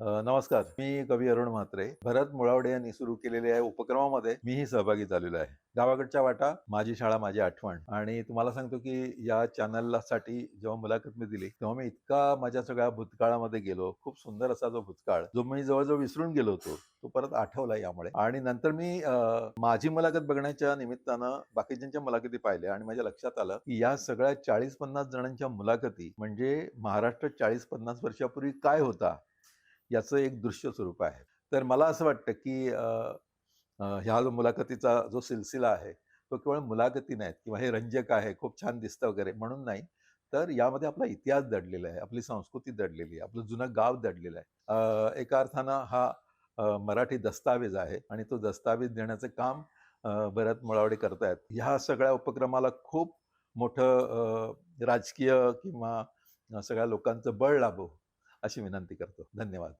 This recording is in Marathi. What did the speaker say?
नमस्कार. मी कवी अरुण म्हात्रे. भरत मुळावडे यांनी सुरू केलेल्या या उपक्रमामध्ये मीही सहभागी झालेलो आहे. गावाकडच्या वाटा माझी शाळा माझी आठवण. आणि तुम्हाला सांगतो की या चॅनलला साठी जेव्हा मुलाखत मी दिली तेव्हा मी इतका माझ्या सगळ्या भूतकाळामध्ये गेलो. खूप सुंदर असा जो भूतकाळ जो मी जवळजवळ विसरून गेलो होतो तो परत आठवला यामुळे. आणि नंतर मी माझी मुलाखत बघण्याच्या निमित्तानं बाकीच्यांच्या मुलाखती पाहिल्या आणि माझ्या लक्षात आलं की या सगळ्या चाळीस पन्नास जणांच्या मुलाखती म्हणजे महाराष्ट्र चाळीस पन्नास वर्षापूर्वी काय होता? याचं एक दृश्य स्वरूप आहे. तर मला असं वाटतं की ह्या जो मुलाखतीचा जो सिलसिला आहे तो केवळ मुलाखती नाहीत किंवा हे रंजक आहे खूप छान दिसतं वगैरे म्हणून नाही. तर यामध्ये आपला इतिहास दडलेला आहे आपली संस्कृती दडलेली आहे आपलं जुनं गाव दडलेलं आहे. एका अर्थानं हा मराठी दस्तावेज आहे आणि तो दस्तावेज देण्याचं काम भरत मुळावडे करतायत. ह्या सगळ्या उपक्रमाला खूप मोठं राजकीय किंवा सगळ्या लोकांचं बळ लाभो अशी विनंती करतो. धन्यवाद.